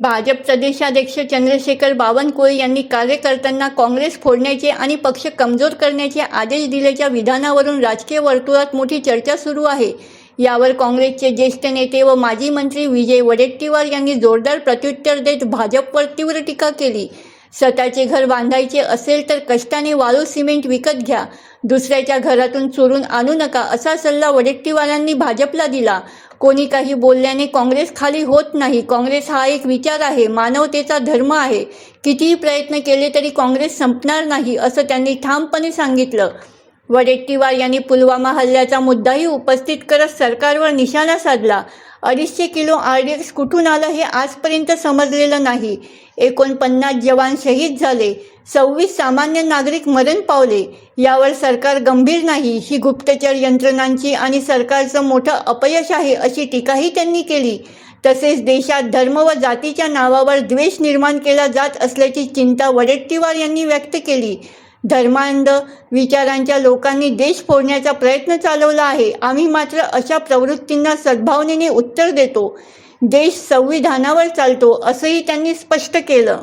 भाजप प्रदेशाध्यक्ष चंद्रशेखर बावनकुळे यांनी कार्यकर्त्यांना काँग्रेस फोडण्याचे आणि पक्ष कमजोर करण्याचे आदेश दिल्याच्या विधानावरून राजकीय वर्तुळात मोठी चर्चा सुरू आहे. यावर काँग्रेसचे ज्येष्ठ नेते व माजी मंत्री विजय वडेट्टीवार यांनी जोरदार प्रत्युत्तर देत भाजपवर तीव्र टीका केली. स्वतःचे घर बांधायचे असेल तर कष्टाने वाळू सिमेंट विकत घ्या. दुसऱ्याच्या घरातून चोरून आणू नका असा सल्ला वडेट्टीवारांनी भाजपला दिला. कोणी काही बोलल्याने काँग्रेस खाली होत नाही. काँग्रेस हा एक विचार आहे. मानवतेचा धर्म आहे. कितीही प्रयत्न केले तरी काँग्रेस संपणार नाही असं त्यांनी ठामपणे सांगितलं. वडेट्टीवार यांनी पुलवामा हल्ल्याचा मुद्दाही उपस्थित करत सरकारवर निशाणा साधला. अडीचशे किलो आर डी एक्स कुठून आलं हे आजपर्यंत समजलेलं नाही. एकोणपन्नास जवान शहीद झाले. सव्वीस सामान्य नागरिक मरण पावले. यावर सरकार गंभीर नाही. ही गुप्तचर यंत्रणांची आणि सरकारचं मोठं अपयश आहे अशी टीकाही त्यांनी केली. तसेच देशात धर्म व जातीच्या नावावर द्वेष निर्माण केला जात असल्याची चिंता वडेट्टीवार यांनी व्यक्त केली. धर्मांध विचारांच्या लोकांनी देश फोडण्याचा प्रयत्न चालवला आहे. आम्ही मात्र अशा प्रवृत्तींना सद्भावनेने उत्तर देतो. देश संविधानावर चालतो असंही त्यांनी स्पष्ट केलं.